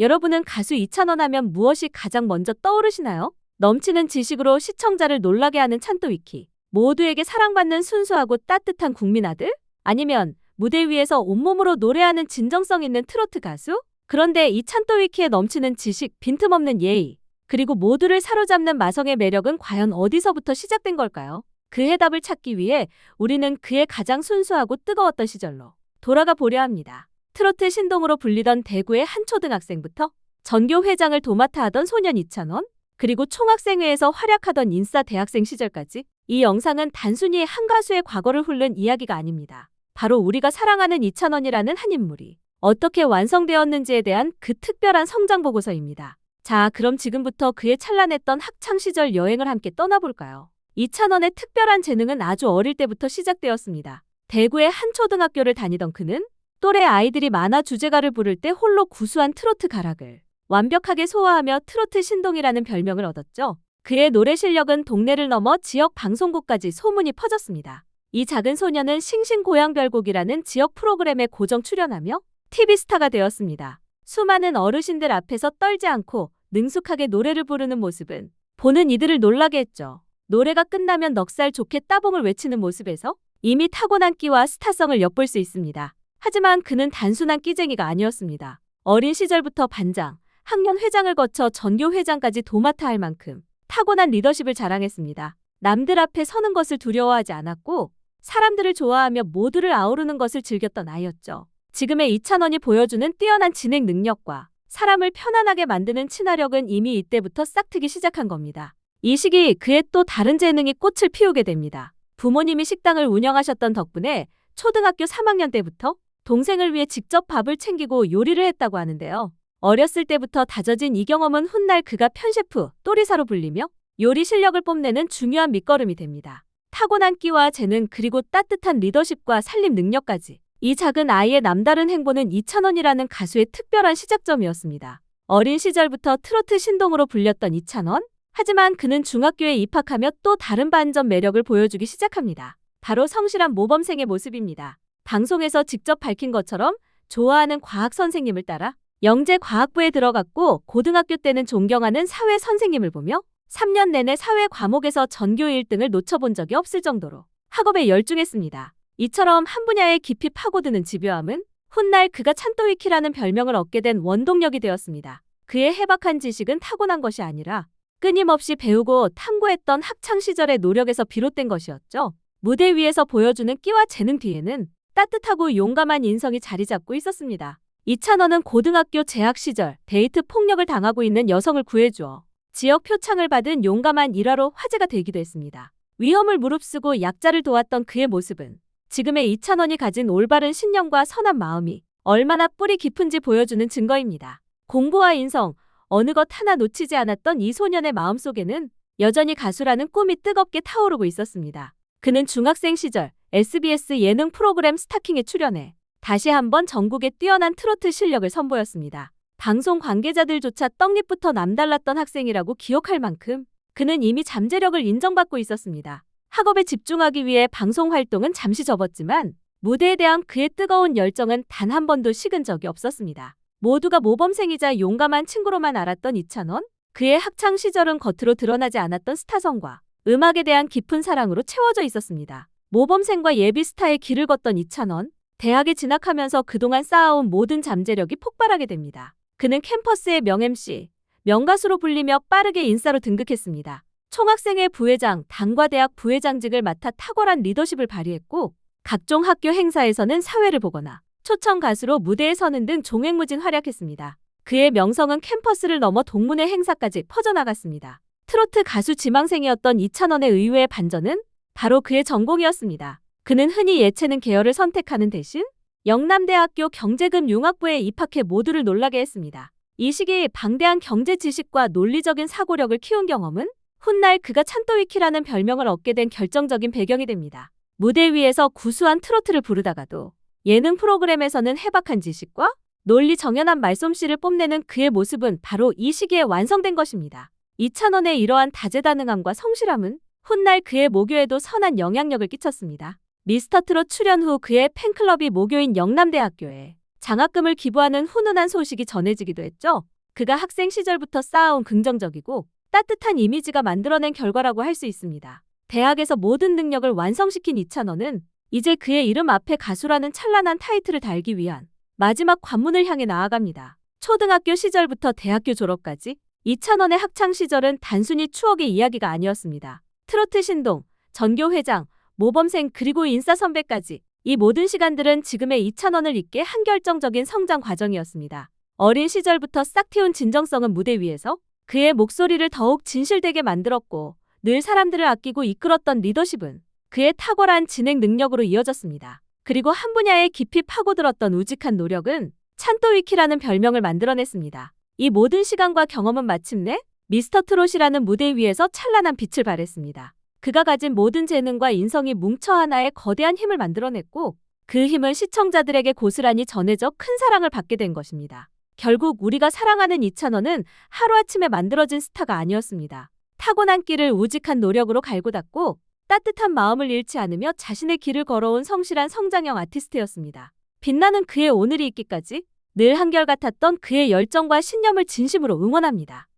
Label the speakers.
Speaker 1: 여러분은 가수 이찬원 하면 무엇이 가장 먼저 떠오르시나요? 넘치는 지식으로 시청자를 놀라게 하는 찬또 위키. 모두에게 사랑받는 순수하고 따뜻한 국민 아들? 아니면 무대 위에서 온몸으로 노래하는 진정성 있는 트로트 가수? 그런데 이 찬또 위키에 넘치는 지식, 빈틈없는 예의, 그리고 모두를 사로잡는 마성의 매력은 과연 어디서부터 시작된 걸까요? 그 해답을 찾기 위해 우리는 그의 가장 순수하고 뜨거웠던 시절로 돌아가 보려 합니다. 트로트 신동으로 불리던 대구의 한 초등학생부터 전교 회장을 도맡아 하던 소년 이찬원, 그리고 총학생회에서 활약하던 인싸 대학생 시절까지 이 영상은 단순히 한 가수의 과거를 훑는 이야기가 아닙니다. 바로 우리가 사랑하는 이찬원이라는 한 인물이 어떻게 완성되었는지에 대한 그 특별한 성장 보고서입니다. 자, 그럼 지금부터 그의 찬란했던 학창 시절 여행을 함께 떠나볼까요? 이찬원의 특별한 재능은 아주 어릴 때부터 시작되었습니다. 대구의 한 초등학교를 다니던 그는 또래 아이들이 만화 주제가를 부를 때 홀로 구수한 트로트 가락을 완벽하게 소화하며 트로트 신동이라는 별명을 얻었죠. 그의 노래 실력은 동네를 넘어 지역 방송국까지 소문이 퍼졌습니다. 이 작은 소녀는 싱싱고양별곡이라는 지역 프로그램에 고정 출연하며 TV 스타가 되었습니다. 수많은 어르신들 앞에서 떨지 않고 능숙하게 노래를 부르는 모습은 보는 이들을 놀라게 했죠. 노래가 끝나면 넉살 좋게 따봉을 외치는 모습에서 이미 타고난 끼와 스타성을 엿볼 수 있습니다. 하지만 그는 단순한 끼쟁이가 아니었습니다. 어린 시절부터 반장, 학년 회장을 거쳐 전교 회장까지 도맡아 할 만큼 타고난 리더십을 자랑했습니다. 남들 앞에 서는 것을 두려워하지 않았고 사람들을 좋아하며 모두를 아우르는 것을 즐겼던 아이였죠. 지금의 이찬원이 보여주는 뛰어난 진행 능력과 사람을 편안하게 만드는 친화력은 이미 이때부터 싹트기 시작한 겁니다. 이 시기 그의 또 다른 재능이 꽃을 피우게 됩니다. 부모님이 식당을 운영하셨던 덕분에 초등학교 3학년 때부터 동생을 위해 직접 밥을 챙기고 요리를 했다고 하는데요. 어렸을 때부터 다져진 이 경험은 훗날 그가 편셰프, 또리사로 불리며 요리 실력을 뽐내는 중요한 밑거름이 됩니다. 타고난 끼와 재능 그리고 따뜻한 리더십과 살림 능력까지 이 작은 아이의 남다른 행보는 이찬원이라는 가수의 특별한 시작점이었습니다. 어린 시절부터 트로트 신동으로 불렸던 이찬원. 하지만 그는 중학교에 입학하며 또 다른 반전 매력을 보여주기 시작합니다. 바로 성실한 모범생의 모습입니다. 방송에서 직접 밝힌 것처럼 좋아하는 과학 선생님을 따라 영재과학부에 들어갔고 고등학교 때는 존경하는 사회 선생님을 보며 3년 내내 사회 과목에서 전교 1등을 놓쳐본 적이 없을 정도로 학업에 열중했습니다. 이처럼 한 분야에 깊이 파고드는 집요함은 훗날 그가 찬또위키라는 별명을 얻게 된 원동력이 되었습니다. 그의 해박한 지식은 타고난 것이 아니라 끊임없이 배우고 탐구했던 학창 시절의 노력에서 비롯된 것이었죠. 무대 위에서 보여주는 끼와 재능 뒤에는 따뜻하고 용감한 인성이 자리 잡고 있었습니다. 이찬원은 고등학교 재학 시절 데이트 폭력을 당하고 있는 여성을 구해주어 지역 표창을 받은 용감한 일화로 화제가 되기도 했습니다. 위험을 무릅쓰고 약자를 도왔던 그의 모습은 지금의 이찬원이 가진 올바른 신념과 선한 마음이 얼마나 뿌리 깊은지 보여주는 증거입니다. 공부와 인성, 어느 것 하나 놓치지 않았던 이 소년의 마음속에는 여전히 가수라는 꿈이 뜨겁게 타오르고 있었습니다. 그는 중학생 시절 SBS 예능 프로그램 스타킹에 출연해 다시 한번 전국의 뛰어난 트로트 실력을 선보였습니다. 방송 관계자들조차 떡잎부터 남달랐던 학생이라고 기억할 만큼 그는 이미 잠재력을 인정받고 있었습니다. 학업에 집중하기 위해 방송 활동은 잠시 접었지만 무대에 대한 그의 뜨거운 열정은 단 한 번도 식은 적이 없었습니다. 모두가 모범생이자 용감한 친구로만 알았던 이찬원, 그의 학창 시절은 겉으로 드러나지 않았던 스타성과 음악에 대한 깊은 사랑으로 채워져 있었습니다. 모범생과 예비 스타의 길을 걷던 이찬원, 대학에 진학하면서 그동안 쌓아온 모든 잠재력이 폭발하게 됩니다. 그는 캠퍼스의 명-MC, 명가수로 불리며 빠르게 인싸로 등극했습니다. 총학생회 부회장, 당과 대학 부회장직을 맡아 탁월한 리더십을 발휘했고 각종 학교 행사에서는 사회를 보거나 초청 가수로 무대에 서는 등 종횡무진 활약했습니다. 그의 명성은 캠퍼스를 넘어 동문회 행사까지 퍼져나갔습니다. 트로트 가수 지망생이었던 이찬원의 의외의 반전은 바로 그의 전공이었습니다. 그는 흔히 예체능 계열을 선택하는 대신 영남대학교 경제금융학부에 입학해 모두를 놀라게 했습니다. 이 시기 방대한 경제 지식과 논리적인 사고력을 키운 경험은 훗날 그가 찬또위키라는 별명을 얻게 된 결정적인 배경이 됩니다. 무대 위에서 구수한 트로트를 부르다가도 예능 프로그램에서는 해박한 지식과 논리 정연한 말솜씨를 뽐내는 그의 모습은 바로 이 시기에 완성된 것입니다. 이찬원의 이러한 다재다능함과 성실함은 훗날 그의 모교에도 선한 영향력을 끼쳤습니다. 미스터트롯 출연 후 그의 팬클럽이 모교인 영남대학교에 장학금을 기부하는 훈훈한 소식이 전해지기도 했죠. 그가 학생 시절부터 쌓아온 긍정적이고 따뜻한 이미지가 만들어낸 결과라고 할 수 있습니다. 대학에서 모든 능력을 완성시킨 이찬원은 이제 그의 이름 앞에 가수라는 찬란한 타이틀을 달기 위한 마지막 관문을 향해 나아갑니다. 초등학교 시절부터 대학교 졸업까지 이찬원의 학창 시절은 단순히 추억의 이야기가 아니었습니다. 트로트 신동, 전교 회장, 모범생 그리고 인싸 선배까지 이 모든 시간들은 지금의 이찬원을 잇게 한 결정적인 성장 과정이었습니다. 어린 시절부터 싹 틔운 진정성은 무대 위에서 그의 목소리를 더욱 진실되게 만들었고 늘 사람들을 아끼고 이끌었던 리더십은 그의 탁월한 진행 능력으로 이어졌습니다. 그리고 한 분야에 깊이 파고들었던 우직한 노력은 찬또위키라는 별명을 만들어냈습니다. 이 모든 시간과 경험은 마침내 미스터 트롯이라는 무대 위에서 찬란한 빛을 발했습니다. 그가 가진 모든 재능과 인성이 뭉쳐 하나의 거대한 힘을 만들어냈고 그 힘은 시청자들에게 고스란히 전해져 큰 사랑을 받게 된 것입니다. 결국 우리가 사랑하는 이찬원은 하루아침에 만들어진 스타가 아니었습니다. 타고난 길을 우직한 노력으로 갈고 닦고 따뜻한 마음을 잃지 않으며 자신의 길을 걸어온 성실한 성장형 아티스트였습니다. 빛나는 그의 오늘이 있기까지 늘 한결같았던 그의 열정과 신념을 진심으로 응원합니다.